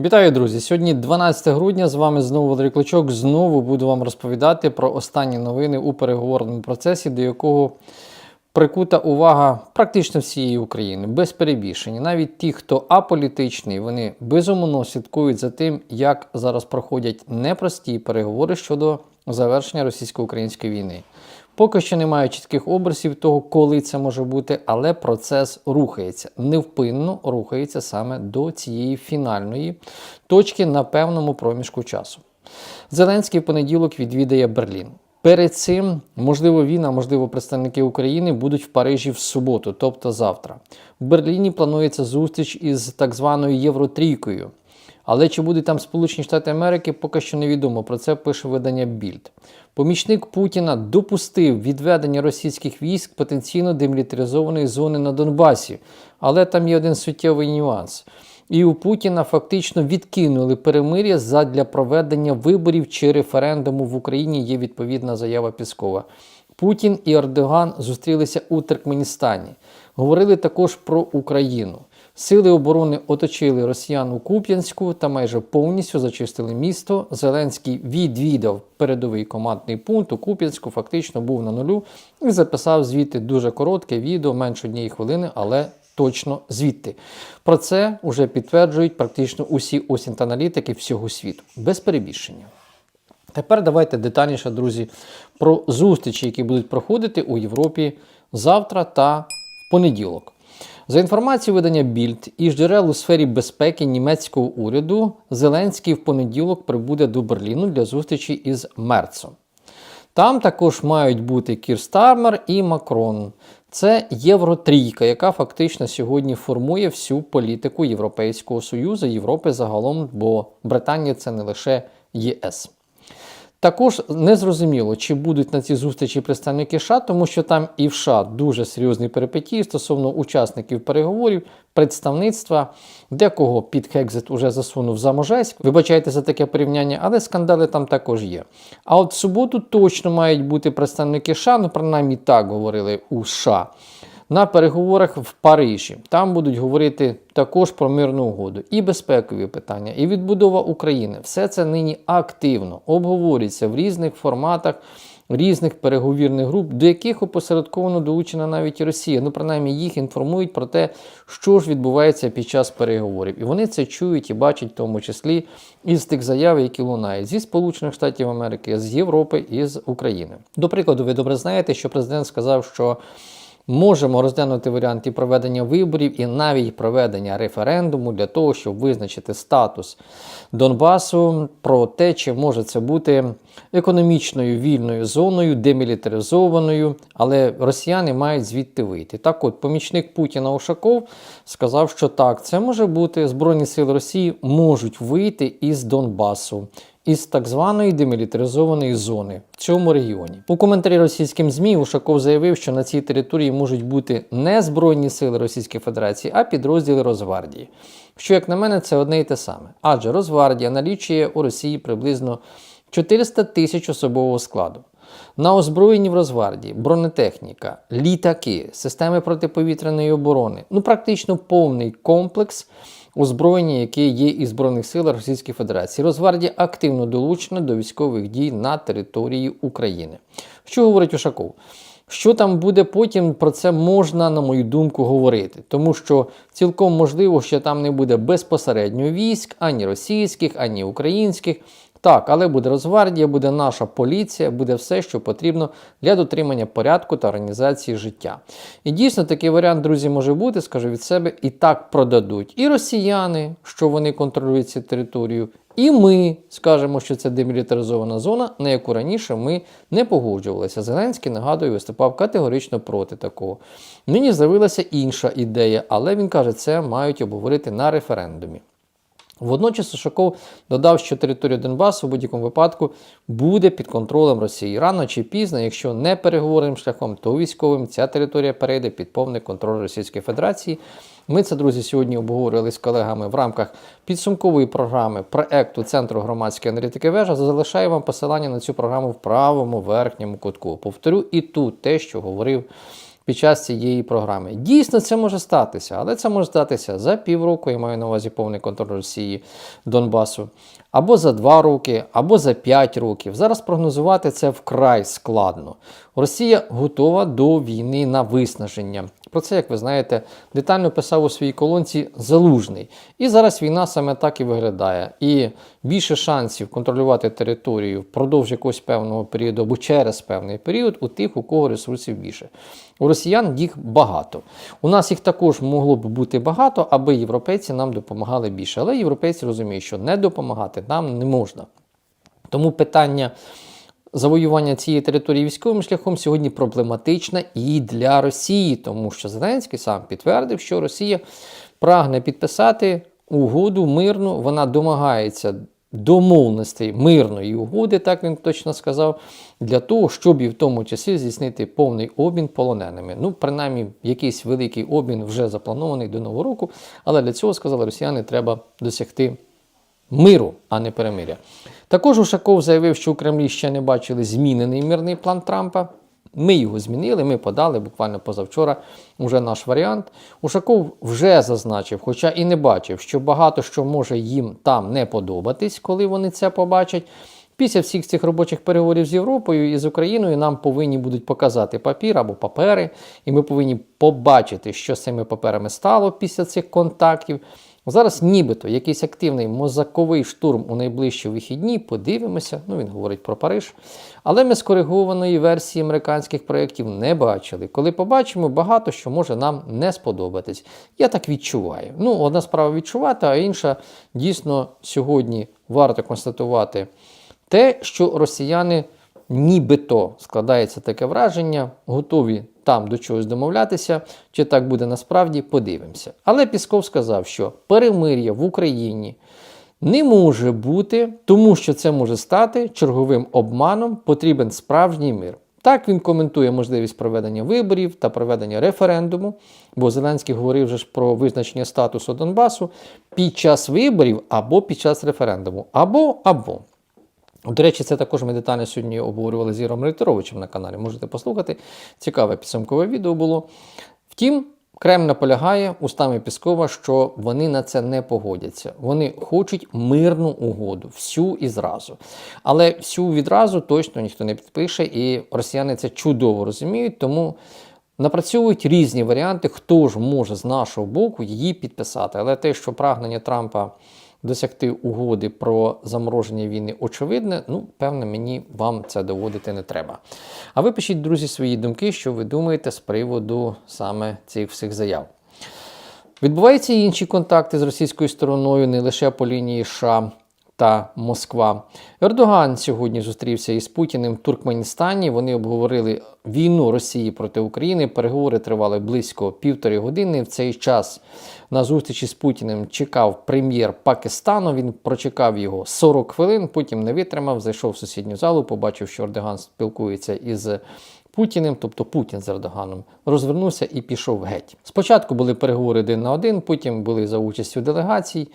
Вітаю, друзі! Сьогодні 12 грудня. З вами знову Валерій Клочок. Знову буду вам розповідати про останні новини у переговорному процесі, до якого прикута увага практично всієї України, без перебільшення. Навіть ті, хто аполітичний, вони безумовно слідкують за тим, як зараз проходять непрості переговори щодо завершення російсько-української війни. Поки що немає чітких образів того, коли це може бути, але процес рухається. Невпинно рухається саме до цієї фінальної точки на певному проміжку часу. Зеленський понеділок відвідає Берлін. Перед цим, можливо, він, а можливо, представники України будуть в Парижі в суботу, тобто завтра. В Берліні планується зустріч із так званою Євротрійкою. Але чи будуть там Сполучені Штати Америки, поки що невідомо. Про це пише видання Більд. Помічник Путіна допустив відведення російських військ потенційно демілітаризованої зони на Донбасі. Але там є один суттєвий нюанс. І у Путіна фактично відкинули перемир'я задля проведення виборів чи референдуму в Україні. Є відповідна заява Піскова. Путін і Ердоган зустрілися у Туркменістані. Говорили також про Україну. Сили оборони оточили росіян у Куп'янську та майже повністю зачистили місто. Зеленський відвідав передовий командний пункт у Куп'янську, фактично був на нулю і записав звідти дуже коротке відео, менше однієї хвилини, але точно звідти. Про це вже підтверджують практично усі осінт-аналітики всього світу, без перебільшення. Тепер давайте детальніше, друзі, про зустрічі, які будуть проходити у Європі завтра та в понеділок. За інформацією видання Більд із джерел у сфері безпеки німецького уряду, Зеленський в понеділок прибуде до Берліну для зустрічі із Мерцом. Там також мають бути Кір Стармер і Макрон. Це Євротрійка, яка фактично сьогодні формує всю політику Європейського Союзу, Європи загалом, бо Британія це не лише ЄС. Також незрозуміло, чи будуть на цій зустрічі представники США, тому що там і в США дуже серйозні перипетії стосовно учасників переговорів, представництва, декого під Хекзит уже засунув за Можеськ. Вибачайте за таке порівняння, але скандали там також є. А от в суботу точно мають бути представники США, ну принаймні так говорили у США на переговорах в Парижі. Там будуть говорити також про мирну угоду, і безпекові питання, і відбудова України. Все це нині активно обговорюється в різних форматах. Різних переговірних груп, до яких опосередковано долучена навіть Росія. Ну, принаймні, їх інформують про те, що ж відбувається під час переговорів. І вони це чують і бачать, в тому числі із тих заяв, які лунають зі Сполучених Штатів Америки, з Європи і з України. До прикладу, ви добре знаєте, що президент сказав, що можемо розглянути варіанти проведення виборів і навіть проведення референдуму для того, щоб визначити статус Донбасу про те, чи може це бути економічною вільною зоною, демілітаризованою, але росіяни мають звідти вийти. Так от, помічник Путіна Ушаков сказав, що так, це може бути Збройні сили Росії можуть вийти із Донбасу із так званої демілітаризованої зони в цьому регіоні. У коментарі російським ЗМІ Ушаков заявив, що на цій території можуть бути не Збройні сили Російської Федерації, а підрозділи Росгвардії. Що, як на мене, це одне і те саме. Адже Росгвардія налічує у Росії приблизно 400 тисяч особового складу. На озброєнні в Росгвардії, бронетехніка, літаки, системи протиповітряної оборони ну практично повний комплекс озброєння, яке є і Збройних сил Російської Федерації. Росгвардія активно долучена до військових дій на території України. Що говорить Ушаков? Що там буде потім, про це можна, на мою думку, говорити, тому що цілком можливо, що там не буде безпосередньо військ, ані російських, ані українських. Так, але буде Росгвардія, буде наша поліція, буде все, що потрібно для дотримання порядку та організації життя. І дійсно такий варіант, друзі, може бути, скажу від себе, і так продадуть і росіяни, що вони контролюють цю територію, і ми скажемо, що це демілітаризована зона, на яку раніше ми не погоджувалися. Зеленський, нагадую, виступав категорично проти такого. Нині з'явилася інша ідея, але він каже, це мають обговорити на референдумі. Водночас Ушаков додав, що територія Донбасу в будь-якому випадку буде під контролем Росії. Рано чи пізно, якщо не переговорним шляхом, то військовим ця територія перейде під повний контроль Російської Федерації. Ми це, друзі, сьогодні обговорювали з колегами в рамках підсумкової програми проекту Центру громадської аналітики вежа. Залишаю вам посилання на цю програму в правому верхньому кутку. Повторю і тут те, що говорив під час цієї програми. Дійсно, це може статися, але це може статися за півроку, я маю на увазі повний контроль Росії Донбасу, або за два роки, або за п'ять років. Зараз прогнозувати це вкрай складно. Росія готова до війни на виснаження. Про це, як ви знаєте, детально писав у своїй колонці Залужний. І зараз війна саме так і виглядає. І більше шансів контролювати територію впродовж якогось певного періоду або через певний період у тих, у кого ресурсів більше. У росіян їх багато. У нас їх також могло б бути багато, аби європейці нам допомагали більше. Але європейці розуміють, що не допомагати нам не можна. Тому питання завоювання цієї території військовим шляхом сьогодні проблематичне і для Росії, тому що Зеленський сам підтвердив, що Росія прагне підписати угоду мирну, вона домагається домовленостей мирної угоди, так він точно сказав, для того, щоб і в тому часі здійснити повний обмін полоненими. Ну, принаймні, якийсь великий обмін вже запланований до нового року, але для цього сказали росіяни, треба досягти миру, а не перемиря. Також Ушаков заявив, що у Кремлі ще не бачили змінений мирний план Трампа. Ми його змінили, ми подали буквально позавчора уже наш варіант. Ушаков вже зазначив, хоча і не бачив, що багато що може їм там не подобатись, коли вони це побачать. Після всіх цих робочих переговорів з Європою і з Україною нам повинні будуть показати папір або папери, і ми повинні побачити, що з цими паперами стало після цих контактів. Зараз нібито якийсь активний мозаковий штурм у найближчі вихідні, подивимося, ну він говорить про Париж. Але ми скоригованої версії американських проєктів не бачили. Коли побачимо, багато що може нам не сподобатись. Я так відчуваю. Ну, одна справа відчувати, а інша дійсно сьогодні варто констатувати те, що росіяни нібито складається таке враження, готові там до чогось домовлятися, чи так буде насправді, подивимося. Але Пісков сказав, що перемир'я в Україні не може бути, тому що це може стати черговим обманом, потрібен справжній мир. Так він коментує можливість проведення виборів та проведення референдуму, бо Зеленський говорив вже ж про визначення статусу Донбасу під час виборів або під час референдуму, або або. До речі, це також ми детально сьогодні обговорювали з Іром Рейтеровичем на каналі. Можете послухати. Цікаве підсумкове відео було. Втім, Кремль наполягає устами Піскова, що вони на це не погодяться. Вони хочуть мирну угоду, всю і зразу. Але всю відразу точно ніхто не підпише, і росіяни це чудово розуміють, тому. Напрацьовують різні варіанти, хто ж може з нашого боку її підписати. Але те, що прагнення Трампа досягти угоди про замороження війни очевидне, ну, певне, мені вам це доводити не треба. А ви пишіть, друзі, свої думки, що ви думаєте з приводу саме цих всіх заяв. Відбуваються інші контакти з російською стороною, не лише по лінії США та Москва. Ердоган сьогодні зустрівся із Путіним в Туркменістані. Вони обговорили війну Росії проти України. Переговори тривали близько півтори години. В цей час на зустрічі з Путіним чекав прем'єр Пакистану. Він прочекав його 40 хвилин, потім не витримав, зайшов в сусідню залу, побачив, що Ердоган спілкується із. Путіним, тобто Путін з Ердоганом, розвернувся і пішов геть. Спочатку були переговори один на один, потім були за участю делегацій.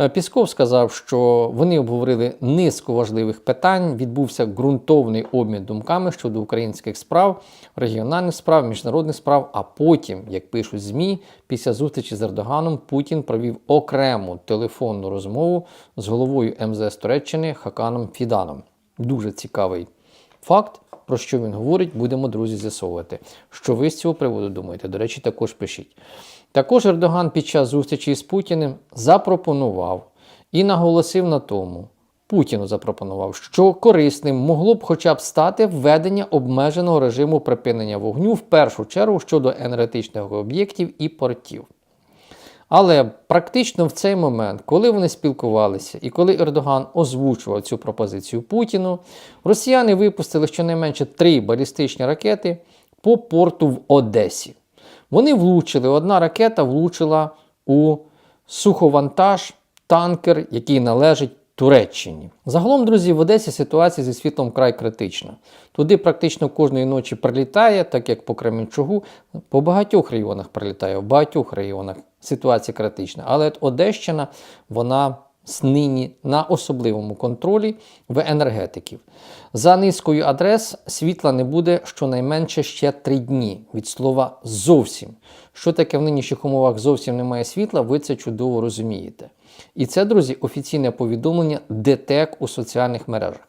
Е, Пісков сказав, що вони обговорили низку важливих питань. Відбувся ґрунтовний обмін думками щодо українських справ, регіональних справ, міжнародних справ. А потім, як пишуть ЗМІ, після зустрічі з Ердоганом Путін провів окрему телефонну розмову з головою МЗС Туреччини Хаканом Фіданом. Дуже цікавий факт. Про що він говорить, будемо, друзі, з'ясовувати. Що ви з цього приводу думаєте? До речі, також пишіть. Також Ердоган під час зустрічі з Путіним запропонував і наголосив на тому, Путіну запропонував, що корисним могло б хоча б стати введення обмеженого режиму припинення вогню в першу чергу щодо енергетичних об'єктів і портів. Але практично в цей момент, коли вони спілкувалися і коли Ердоган озвучував цю пропозицію Путіну, росіяни випустили щонайменше три балістичні ракети по порту в Одесі. Вони влучили, одна ракета влучила у суховантаж, танкер, який належить Туреччині. Загалом, друзі, в Одесі ситуація зі світлом край критична. Туди практично кожної ночі прилітає, так як по Кременчугу, по багатьох районах прилітає, в багатьох районах ситуація критична. Але от Одещина, вона нині на особливому контролі в енергетиків. За низкою адрес світла не буде щонайменше ще три дні від слова зовсім. Що таке в нинішніх умовах зовсім немає світла, ви це чудово розумієте. І це, друзі, офіційне повідомлення ДТЕК у соціальних мережах.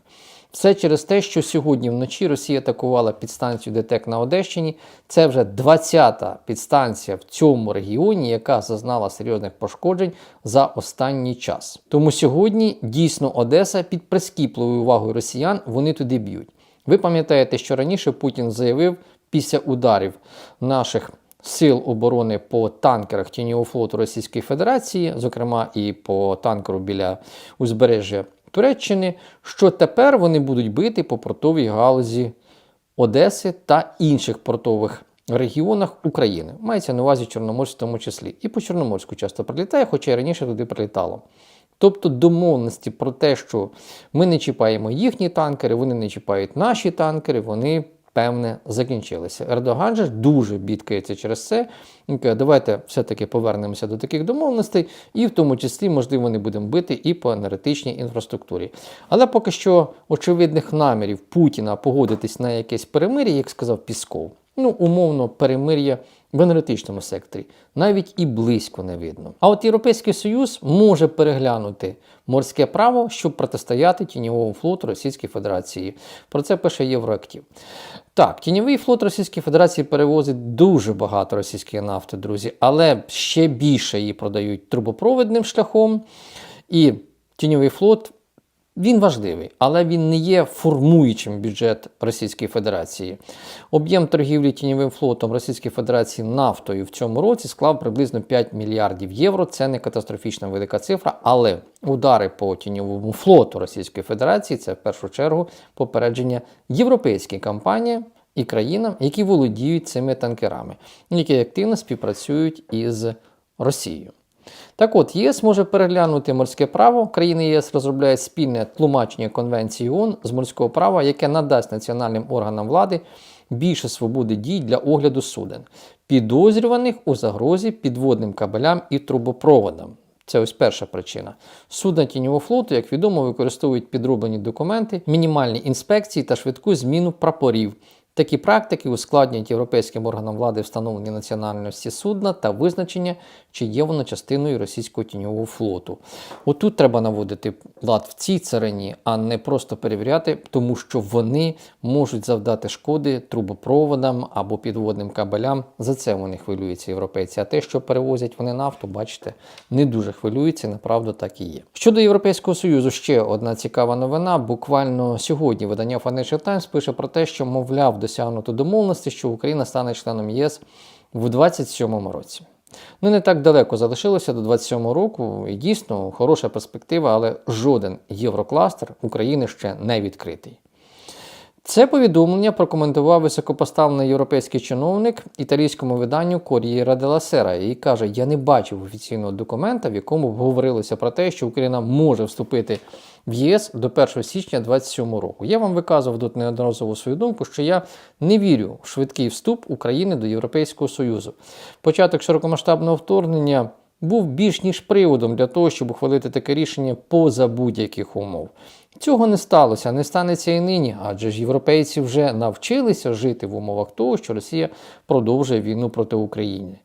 Все через те, що сьогодні вночі Росія атакувала підстанцію ДТЕК на Одещині. Це вже 20-та підстанція в цьому регіоні, яка зазнала серйозних пошкоджень за останній час. Тому сьогодні дійсно Одеса під прискіпливою увагою росіян вони туди б'ють. Ви пам'ятаєте, що раніше Путін заявив після ударів наших сил оборони по танкерах Тіньового флоту Російської Федерації, зокрема і по танкеру біля узбережжя Туреччини, що тепер вони будуть бити по портовій галузі Одеси та інших портових регіонах України. Мається на увазі Чорноморськ в тому числі. І по Чорноморську часто прилітає, хоча й раніше туди прилітало. Тобто домовленості про те, що ми не чіпаємо їхні танкери, вони не чіпають наші танкери, вони певне закінчилися. Ердоган же дуже бідкається через це. Давайте все-таки повернемося до таких домовленостей, і в тому числі, можливо, не будемо бити і по енергетичній інфраструктурі. Але поки що очевидних намірів Путіна погодитись на якесь перемир'я, як сказав Пісков, ну, умовно, перемир'я в енергетичному секторі навіть і близько не видно. А от Європейський Союз може переглянути морське право, щоб протистояти тіньовому флоту Російської Федерації. Про це пише Євроактив. Так, тіньовий флот Російської Федерації перевозить дуже багато російської нафти, друзі, але ще більше її продають трубопровідним шляхом. І тіньовий флот він важливий, але він не є формуючим бюджет Російської Федерації. Об'єм торгівлі тіньовим флотом Російської Федерації нафтою в цьому році склав приблизно 5 мільярдів євро. Це не катастрофічна велика цифра, але удари по тіньовому флоту Російської Федерації це в першу чергу попередження європейським компаніям і країнам, які володіють цими танкерами, які активно співпрацюють із Росією. Так от, ЄС може переглянути морське право. Країни ЄС розробляють спільне тлумачення Конвенції ООН з морського права, яке надасть національним органам влади більше свободи дій для огляду суден, підозрюваних у загрозі підводним кабелям і трубопроводам. Це ось перша причина. Судна тіньового флоту, як відомо, використовують підроблені документи, мінімальні інспекції та швидку зміну прапорів. Такі практики ускладнюють європейським органам влади встановлення національності судна та визначення, чи є воно частиною російського тіньового флоту. Отут треба наводити лад в цій царині, а не просто перевіряти, тому що вони можуть завдати шкоди трубопроводам або підводним кабелям. За це вони хвилюються європейці. А те, що перевозять вони нафту, бачите, не дуже хвилюються, направду так і є. Щодо Європейського Союзу, ще одна цікава новина. Буквально сьогодні видання Financial Times пише про те, що, мовляв, досягнуто домовленості, що Україна стане членом ЄС в 2027 році. Ну, не так далеко залишилося до 27 року, і дійсно хороша перспектива, але жоден єврокластер України ще не відкритий. Це повідомлення прокоментував високопоставлений європейський чиновник італійському виданню Кор'єра де Сера і каже: Я не бачив офіційного документа, в якому б говорилося про те, що Україна може вступити в ЄС до 1 січня 2027 року. Я вам виказував тут неодноразово свою думку, що я не вірю в швидкий вступ України до Європейського Союзу. Початок широкомасштабного вторгнення був більш ніж приводом для того, щоб ухвалити таке рішення поза будь-яких умов. Цього не сталося, не станеться і нині, адже ж європейці вже навчилися жити в умовах того, що Росія продовжує війну проти України.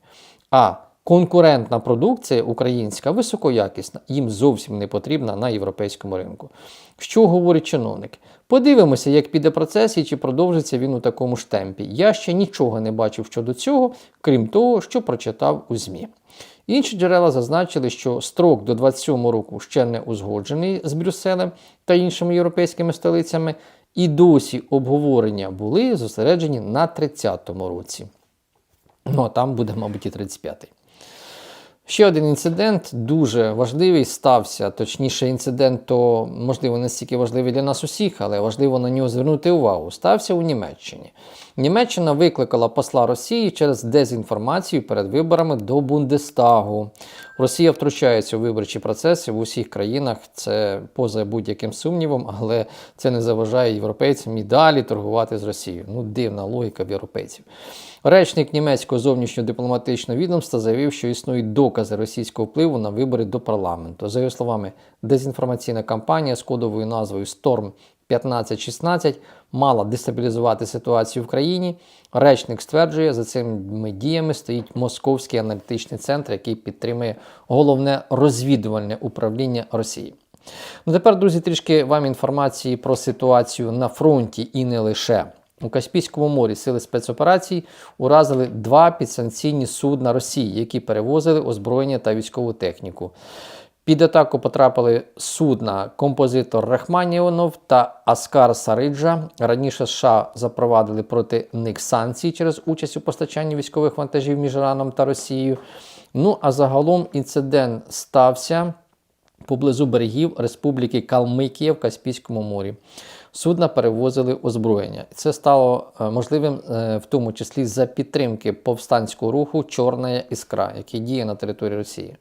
А конкурентна продукція українська високоякісна, їм зовсім не потрібна на європейському ринку. Що говорить чиновник? Подивимося, як піде процес і чи продовжиться він у такому ж темпі. Я ще нічого не бачив щодо цього, крім того, що прочитав у ЗМІ. Інші джерела зазначили, що строк до 27 року ще не узгоджений з Брюсселем та іншими європейськими столицями, і досі обговорення були зосереджені на 30-му році. Ну а там буде, мабуть, і 35-й. Ще один інцидент дуже важливий стався. Точніше, інцидент, то можливо не стільки важливий для нас усіх, але важливо на нього звернути увагу. Стався у Німеччині. Німеччина викликала посла Росії через дезінформацію перед виборами до Бундестагу. Росія втручається у виборчі процеси в усіх країнах. Це поза будь-яким сумнівом, але це не заважає європейцям і далі торгувати з Росією. Ну, дивна логіка в європейців. Речник німецького зовнішнього дипломатичного відомства заявив, що існують докази російського впливу на вибори до парламенту. За його словами, дезінформаційна кампанія з кодовою назвою Storm 1516 мала дестабілізувати ситуацію в країні. Речник стверджує, за цими діями стоїть Московський аналітичний центр, який підтримує головне розвідувальне управління Росії. Ну тепер, друзі, трішки вам інформації про ситуацію на фронті і не лише. У Каспійському морі сили спецоперацій уразили два підсанкційні судна Росії, які перевозили озброєння та військову техніку. Під атаку потрапили судна композитор Рахманіонов та Аскар Сариджа. Раніше США запровадили проти них санкції через участь у постачанні військових вантажів між Іраном та Росією. Ну а загалом інцидент стався поблизу берегів Республіки Калмикія в Каспійському морі. Судна перевозили озброєння. Це стало е, можливим е, в тому числі за підтримки повстанського руху Чорна іскра, який діє на території Росії.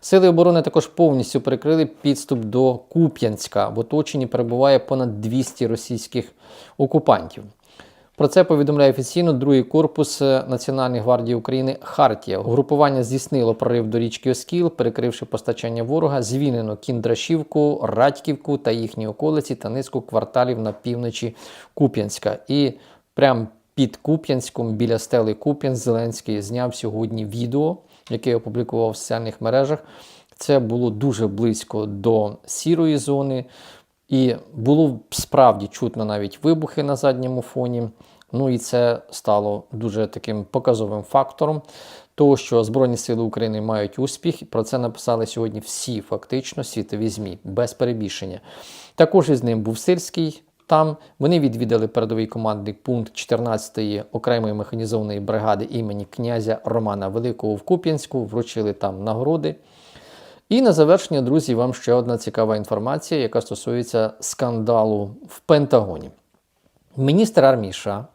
Сили оборони також повністю перекрили підступ до Куп'янська. В оточенні перебуває понад 200 російських окупантів. Про це повідомляє офіційно другий корпус е, Національної гвардії України Хартія. Групування здійснило прорив до річки Оскіл, перекривши постачання ворога, звільнено Кіндрашівку, Радьківку та їхні околиці та низку кварталів на півночі Куп'янська. І прямо під Куп'янськом, біля стели Куп'янськ, Зеленський зняв сьогодні відео, яке опублікував в соціальних мережах. Це було дуже близько до сірої зони. І було справді чутно навіть вибухи на задньому фоні. Ну і це стало дуже таким показовим фактором того, що Збройні Сили України мають успіх. Про це написали сьогодні всі фактично світові ЗМІ, без перебільшення. Також із ним був Сирський. Там вони відвідали передовий командний пункт 14-ї окремої механізованої бригади імені князя Романа Великого в Куп'янську, вручили там нагороди. І на завершення, друзі, вам ще одна цікава інформація, яка стосується скандалу в Пентагоні. Міністр армії США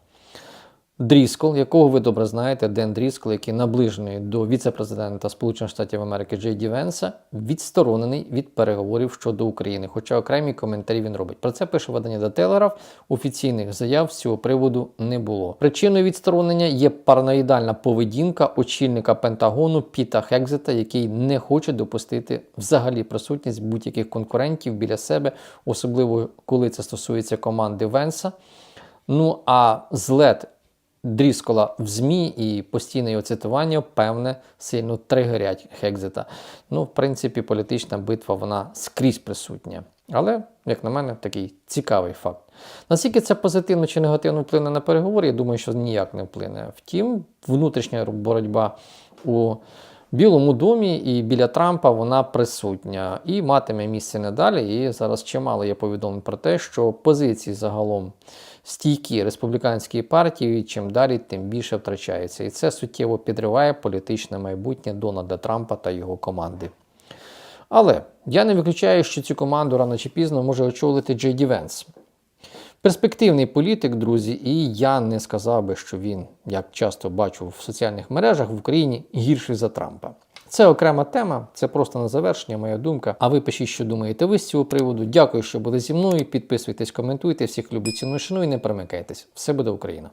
Дріскол, якого ви добре знаєте, Ден Дріскол, який наближений до віце-президента Сполучених Штатів Америки Джей Ді Венса, відсторонений від переговорів щодо України, хоча окремі коментарі він робить. Про це пише видання The Telegraph. Офіційних заяв з цього приводу не було. Причиною відсторонення є параноїдальна поведінка очільника Пентагону Піта Хекзета, який не хоче допустити взагалі присутність будь-яких конкурентів біля себе, особливо коли це стосується команди Венса. Ну а злет Дріскола в ЗМІ і постійне його цитування, певне, сильно тригерять Хекзета. Ну, в принципі, політична битва вона скрізь присутня. Але, як на мене, такий цікавий факт. Наскільки це позитивно чи негативно вплине на переговори, я думаю, що ніяк не вплине. Втім, внутрішня боротьба у Білому домі і біля Трампа вона присутня і матиме місце надалі. І зараз чимало є повідомлень про те, що позиції загалом стійкі республіканської партії, чим далі, тим більше втрачаються. І це суттєво підриває політичне майбутнє Дональда Трампа та його команди. Але я не виключаю, що цю команду рано чи пізно може очолити Джей Ді Венс. Перспективний політик, друзі, і я не сказав би, що він, як часто бачу в соціальних мережах в Україні, гірший за Трампа. Це окрема тема, це просто на завершення, моя думка. А ви пишіть, що думаєте ви з цього приводу. Дякую, що були зі мною. Підписуйтесь, коментуйте. Всіх люблю ціну шаную і не перемикайтесь. Все буде Україна!